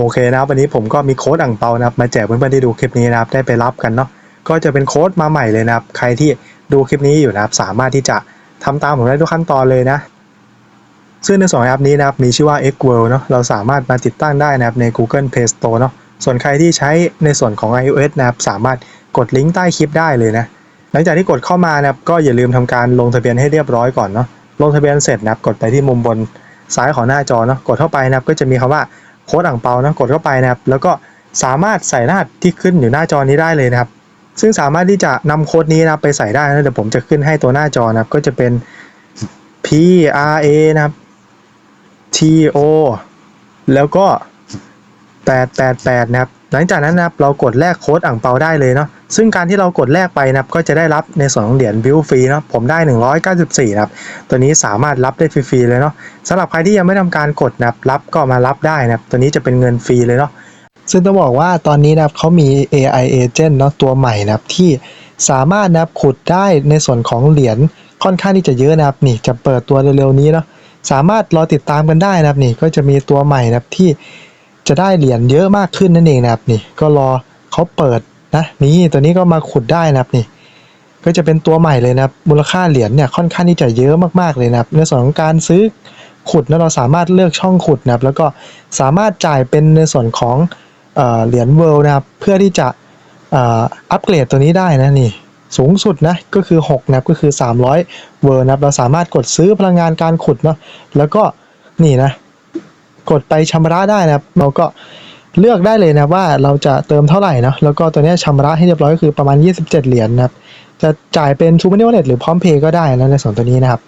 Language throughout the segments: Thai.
โอเคนะครับวันนี้ผมก็มีโค้ดอ่างเปานะครับมาแจกเพื่อนๆที่ดูคลิปนี้นะครับได้ไปรับกันเนาะก็จะเป็นโค้ดมาใหม่เลยนะครับ ใครที่ดูคลิปนี้อยู่นะครับ สามารถที่จะทำตามผมได้ทุกขั้นตอนเลยนะ ซึ่งในสองแอปนี้นะครับมีชื่อว่า X World เนาะเราสามารถมาติดตั้งได้นะครับใน Google Play Store เนาะส่วนใครที่ใช้ในส่วนของ iOS นะครับสามารถกดลิงก์ใต้คลิปได้เลยนะหลังจากที่กดเข้ามานะครับก็อย่าลืมทำการลงทะเบียนให้เรียบร้อยก่อนเนาะลงทะเบียนเสร็จนะครับกดไปที่มุมบนซ้ายของหน้าจอเนาะกดเข้าไปนะครับก็จะมีคำว่า โค้ดอ่างเปานะกดเข้าไปนะครับ แล้วก็สามารถใส่รหัสที่ขึ้นอยู่หน้าจอนี้ได้เลยนะครับ ซึ่งสามารถที่จะนำโค้ดนี้นะไปใส่ได้นะเดี๋ยวผมจะขึ้นให้ตัวหน้าจอนะครับ ก็จะเป็น P R A นะครับ T O แล้วก็888นะครับ หลังจากนั้นนะครับเรากดแลกโค้ดอ่างเปาได้เลยเนาะ ซึ่งการที่เรากดแลกไปนะครับก็จะได้รับในส่วนของเหรียญบิวฟรีเนาะผมได้ 194นะครับตัวนี้สามารถรับได้ฟรีๆเลยเนาะสำหรับใครที่ยังไม่ทำการกดนะครับรับก็มารับได้นะครับตัวนี้จะเป็นเงินฟรีเลยเนาะซึ่งต้องบอกว่าตอนนี้นะครับเขามี AI agent เนาะตัวใหม่นะครับที่สามารถนะครับขุดได้ในส่วนของเหรียญค่อนข้างที่จะเยอะนะครับนี่จะเปิดตัวเร็วๆนี้เนาะสามารถรอติดตามกันได้นะครับนี่ก็จะมีตัวใหม่นะครับที่จะได้เหรียญเยอะมากขึ้นนั่นเองนะครับนี่ก็รอเขาเปิด นะนี่ตัวนี้ก็มาขุดได้นะครับนี่ ก็จะเป็นตัวใหม่เลยนะครับมูลค่าเหรียญเนี่ยค่อนข้างที่จะเยอะมากๆเลยนะครับในส่วนของการซื้อขุดนะเราสามารถเลือกช่องขุดนะครับ แล้วก็สามารถจ่ายเป็นในส่วนของเออเหรียญเวิลด์นะครับ เพื่อที่จะอัปเกรดตัวนี้ได้นะนี่สูงสุดนะก็คือ6นะครับก็คือ 300 เวิลด์นะครับเราสามารถกดซื้อพลังงานการขุดเนาะแล้วก็นี่นะ กดไปชำระได้นะครับเราก็ เลือกได้เลยนะว่าเราจะเติมเท่าไหร่เนาะแล้วก็ตัวนี้ยชำระให้เรียบร้อยก็คือประมาณ 27 เหรียญนะครับจะจ่ายเป็นทูมันนี่วอลเล็ตหรือพร้อมเพย์ก็ได้นะในส่วนตัวนี้นะครับ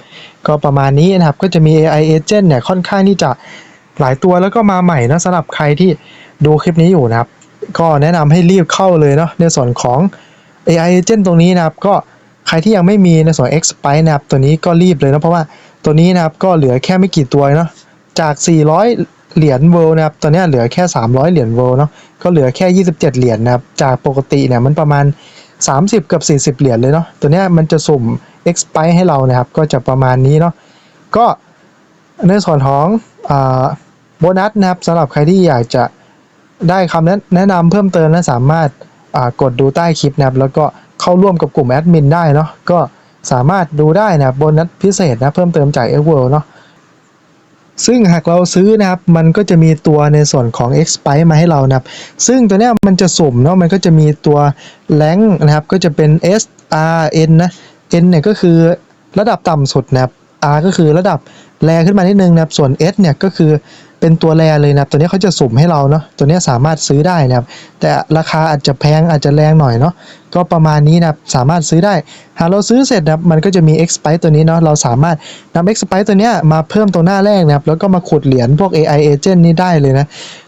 ก็ประมาณนี้นะครับก็จะมี AI agent เนี่ยค่อนข้างที่จะหลายตัวแล้วก็มาใหม่นะสำหรับใครที่ดูคลิปนี้อยู่นะครับ ก็แนะนำให้รีบเข้าเลยเนาะในส่วนของ AI agent ตรงนี้นะครับ ก็ใครที่ยังไม่มีในส่วน X p i นะครับตัวนี้ก็รีบเลยนะเพราะว่าตัวนี้นะครับก็เหลือแค่ไม่กี่ตัวเนาะจาก 400 เหรียญเวลด์นะครับ ตอนนี้เหลือแค่ 300 เหรียญเวลด์เนาะ ก็เหลือแค่ 27 เหรียญนะครับ จากปกติเนี่ยมันประมาณ 30กับ40 เหรียญเลยเนาะ ตัวนี้มันจะสุ่ม expire ให้เรานะครับ ก็จะประมาณนี้เนาะ ก็ในส่วนของอโบนัสนะครับสำหรับใครที่อยากจะได้คำแนะนำเพิ่มเติมนะสามารถกดดูใต้คลิปนะครับ แล้วก็เข้าร่วมกับกลุ่มแอดมินได้เนาะ ก็สามารถดูได้นะโบนัสพิเศษนะเพิ่มเติมจาก x w o r l d เนาะ ซึ่งหากเราซื้อนะครับ มันก็จะมีตัวในส่วนของ X p i มาให้เรานะครับ ซึ่งตัวนี้มันจะสุ่มเนาะ มันก็จะมีตัวแรงนะครับ ก็จะเป็น S R N นะ N เนี่ยก็คือระดับต่ำสุดนะครับ R ก็คือระดับ แรขึ้นมานิดนึงนะครับส่วน S เนี่ยก็คือเป็นตัวแรเลยนะครับตัวนี้เขาจะสุ่มให้เราเนาะตัวนี้สามารถซื้อได้นะครับแต่ราคาอาจจะแพงอาจจะแรงหน่อยเนาะก็ประมาณนี้นะครับสามารถซื้อได้ หากเราซื้อเสร็จนะครับมันก็จะมี X p i ตัวนี้เนาะเราสามารถนำ X p i ตัวเนี้ยมาเพิ่มตรงหน้าแรกนะครับแล้วก็มาขุดเหรียญพวก AI agent นี่ได้เลยนะ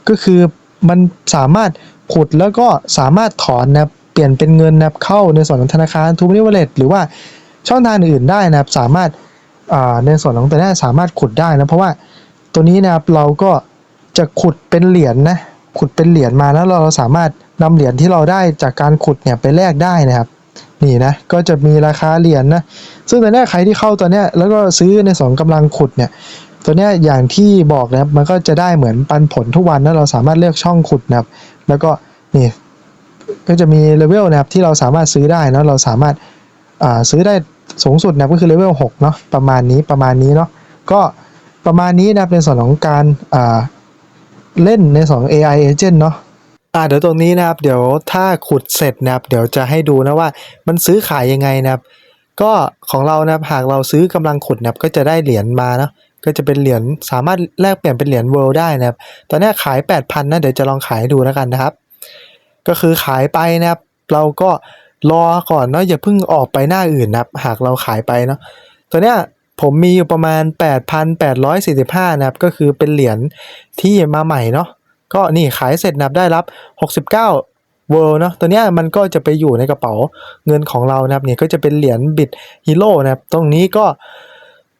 ก็คือมันสามารถขุดแล้วก็สามารถถอนนะครับเปลี่ยนเป็นเงินนะครับเข้าในส่วนของธนาคารทูมินิวเลตหรือว่าช่องทางอื่นๆได้นะครับสามารถ ในส่วนของตัวนี้สามารถขุดได้นะเพราะว่าตัวนี้นะครับเราก็จะขุดเป็นเหรียญนะขุดเป็นเหรียญมาแล้วเราสามารถนำเหรียญที่เราได้จากการขุดเนี่ยไปแลกได้นะครับนี่นะก็จะมีราคาเหรียญนะซึ่งตัวนี้ใครที่เข้าตัวนี้แล้วก็ซื้อในสองกำลังขุดเนี่ยตัวนี้อย่างที่บอกนะครับมันก็จะได้เหมือนปันผลทุกวันนะเราสามารถเลือกช่องขุดนะครับ แล้วก็นี่ก็จะมีเลเวลนะครับที่เราสามารถซื้อได้นะเราสามารถซื้อได้ สูงสุดนะก็คือเลเวล6เนาะประมาณนี้ประมาณนี้เนาะก็ประมาณนี้นะครับในส่วนของการเล่นในส่วนของ AI agent เนาะอ่าเดี๋ยวตรงนี้นะครับ เดี๋ยวถ้าขุดเสร็จนะครับเดี๋ยวจะให้ดูนะว่ามันซื้อขายยังไงนะครับ ก็ของเรานะครับหากเราซื้อกำลังขุดนะครับก็จะได้เหรียญมาเนาะก็จะเป็นเหรียญสามารถแลกเปลี่ยนเป็นเหรียญเวิลด์ได้นะครับ ตอนนี้ขาย 8,000นะเดี๋ยวจะลองขายดูแล้วกันนะครับ ก็คือขายไปนะครับ เราก็ รอก่อนเนาะอย่าเพิ่งออกไปหน้าอื่นนะครับ หากเราขายไปเนาะตัวเนี้ยผมมีอยู่ประมาณ 8,845 นะครับ ก็คือเป็นเหรียญที่มาใหม่เนาะก็นี่ขายเสร็จนับได้รับ 69เวิลเนาะตัวเนี้ยมันก็จะไปอยู่ในกระเป๋าเงินของเรานะครับนี่ก็จะเป็นเหรียญบิตฮีโร่นะครับ ตรงนี้ก็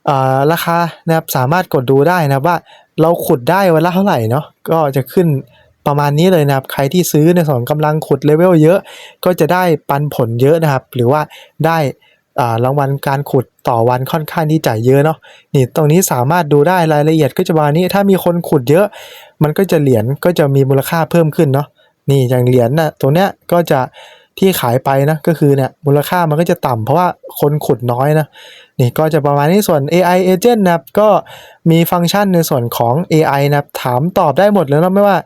อ่าราคานะครับสามารถกดดูได้นะครับว่าเราขุดได้วันละเท่าไหร่เนาะก็จะขึ้น ประมาณนี้เลยนะครับ ใครที่ซื้อในส่วนกำลังขุดเลเวลเยอะ ก็จะได้ปันผลเยอะนะครับ หรือว่าได้รางวัลการขุดต่อวันค่อนข้างที่จะเยอะเนาะนี่ตรงนี้สามารถดูได้รายละเอียดก็จะมานี้ ถ้ามีคนขุดเยอะ มันก็จะเหรียญก็จะมีมูลค่าเพิ่มขึ้นเนาะนี่อย่างเหรียญน่ะตัวเนี้ยก็จะ ที่ขายไปนะก็คือเนี่ยมูลค่ามันก็จะต่ำเพราะว่าคนขุดน้อยนะนี่ก็จะประมาณนี้ส่วน AI agent นะครับก็มีฟังก์ชันในส่วนของ AI นะครับถามตอบได้หมดเลยนะไม่ว่า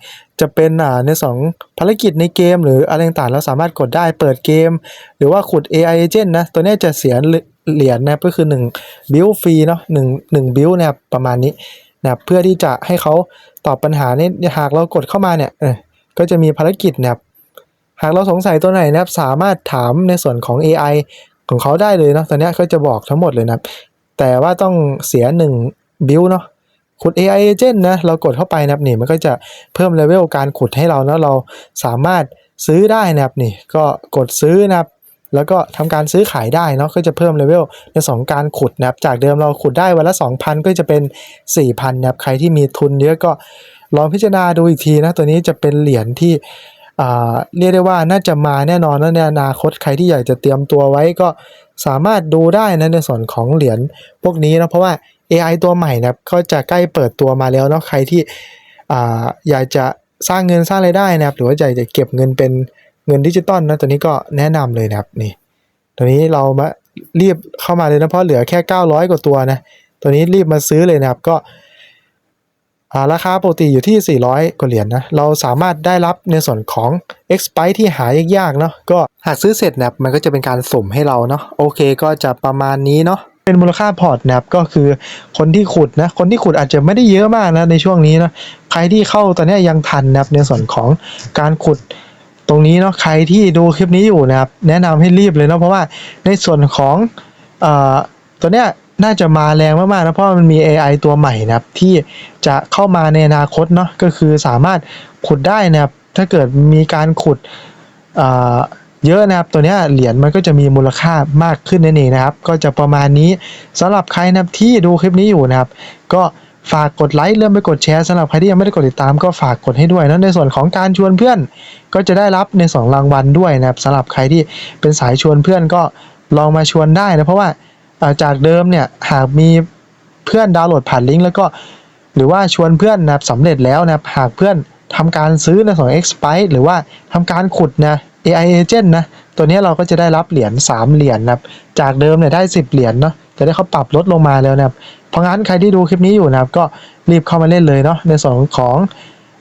จะเป็นในสองภารกิจในเกม หรืออะไรต่างๆเราสามารถกดได้เปิดเกม หรือว่าขุด AI agent นะตัวนี้จะเสียเหรียญนะครับก็คือ1 build ฟรีเนาะ1 1 build นะครับประมาณนี้นะเพื่อที่จะให้เขาตอบปัญหาเนี่ยหากเรากดเข้ามาเนี่ยเออก็จะมีภารกิจนะครับ หากเราสงสัยตัวไหนนะครับสามารถถามในส่วนของ AI ของเขาได้เลยเนาะตอนนี้ยก็จะบอกทั้งหมดเลยนะแต่ว่าต้องเสีย1 build เนาะขุด AI agent นะเรากดเข้าไปนะครับนี่มันก็จะเพิ่มเลเวลการขุดให้เราเนาะเราสามารถซื้อได้นะครับนี่ก็กดซื้อนะครับแล้วก็ทำการซื้อขายได้เนาะก็จะเพิ่มเลเวลในสองการขุดนะครับจากเดิมเราขุดได้วันละ 2,000 ก็จะเป็น 4,000นะครับใครที่มีทุนเยอะก็ลองพิจารณาดูอีกทีนะตัวนี้จะเป็นเหรียญที่ เรียกได้ว่าน่าจะมาแน่นอนนะในอนาคตใครที่อยากจะเตรียมตัวไว้ก็สามารถดูได้นะในส่วนของเหรียญพวกนี้นะเพราะว่า AI ตัวใหม่นะก็จะใกล้เปิดตัวมาแล้วเนาะใครที่อยากจะสร้างเงินสร้างรายได้นะครับหรือว่าอยากจะเก็บเงินเป็นเงินดิจิตอลนะตัวนี้ก็แนะนำเลยนะครับนี่ตัวนี้เรามารีบเข้ามาเลยนะเพราะเหลือแค่ 900 กว่าตัวนะตัวนี้รีบมาซื้อเลยนะครับก็ ราคาปกติอยู่ที่ 400 กว่าเหรียญนะเราสามารถได้รับในส่วนของ X p i ที่หายากๆเนาะ ก็หากซื้อเสร็จนะมันก็จะเป็นการสุ่มให้เราเนาะ โอเคก็จะประมาณนี้เนาะ เป็นมูลค่าพอร์ตนะครับก็คือคนที่ขุดนะ คนที่ขุดอาจจะไม่ได้เยอะมากนะในช่วงนี้นะ ใครที่เข้าตอนนี้ยังทันนะครับในส่วนของการขุดตรงนี้เนาะ ใครที่ดูคลิปนี้อยู่นะครับ แนะนำให้รีบเลยเนาะ เพราะว่าในส่วนของอ่อตัวเนี้ย น่าจะมาแรงมากๆนะเพราะมันมี AI ตัวใหม่นะครับที่จะเข้ามาในอนาคตเนาะก็คือสามารถขุดได้นะครับถ้าเกิดมีการขุดเเยอะนะครับตัวนี้เหรียญมันก็จะมีมูลค่ามากขึ้นนั่นเองนะครับ ก็จะประมาณนี้สำหรับใครนะครับที่ดูคลิปนี้อยู่นะครับ ก็ฝากกดไลค์เริ่มไปกดแชร์สำหรับใครที่ยังไม่ได้กดติดตามก็ฝากกดให้ด้วยนะในส่วนของการชวนเพื่อน ก็จะได้รับในสองรางวัลด้วยนะครับสำหรับใครที่เป็นสายชวนเพื่อนก็ลองมาชวนได้นะเพราะว่า เอ่อจากเดิมเนี่ยหากมีเพื่อนดาวน์โหลดผ่านลิงก์แล้วก็ หรือว่าชวนเพื่อนนะครับสำเร็จแล้วนะครับหากเพื่อนทำการซื้อในส่วน X p i หรือว่าทำการขุดนะ AI agent นะ ตัวนี้เราก็จะได้รับเหรียญ3เหรียญนะครับ จากเดิมเนี่ยได้ 10 เหรียญเนาะจะได้เขาปรับลดลงมาแล้วนะครับ เพราะงั้นใครที่ดูคลิปนี้อยู่นะครับ ก็รีบเข้ามาเล่นเลยเนาะในส่วนของ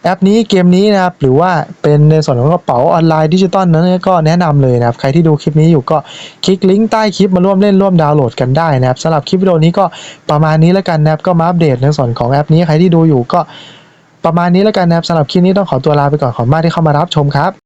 แอปนี้เกมนี้นะครับหรือว่าเป็นในส่วนของกระเป๋าออนไลน์ดิจิตอลนั้นก็แนะนำเลยนะครับใครที่ดูคลิปนี้อยู่ก็คลิกลิงก์ใต้คลิปมาร่วมเล่นร่วมดาวน์โหลดกันได้นะครับสำหรับคลิปวิดีโอนี้ก็ประมาณนี้แล้วกันนะครับก็มาอัปเดตในส่วนของแอปนี้ใครที่ดูอยู่ก็ประมาณนี้แล้วกันนะครับสำหรับคลิปนี้ต้องขอตัวลาไปก่อนขอบคุณมากที่เข้ามารับชมครับ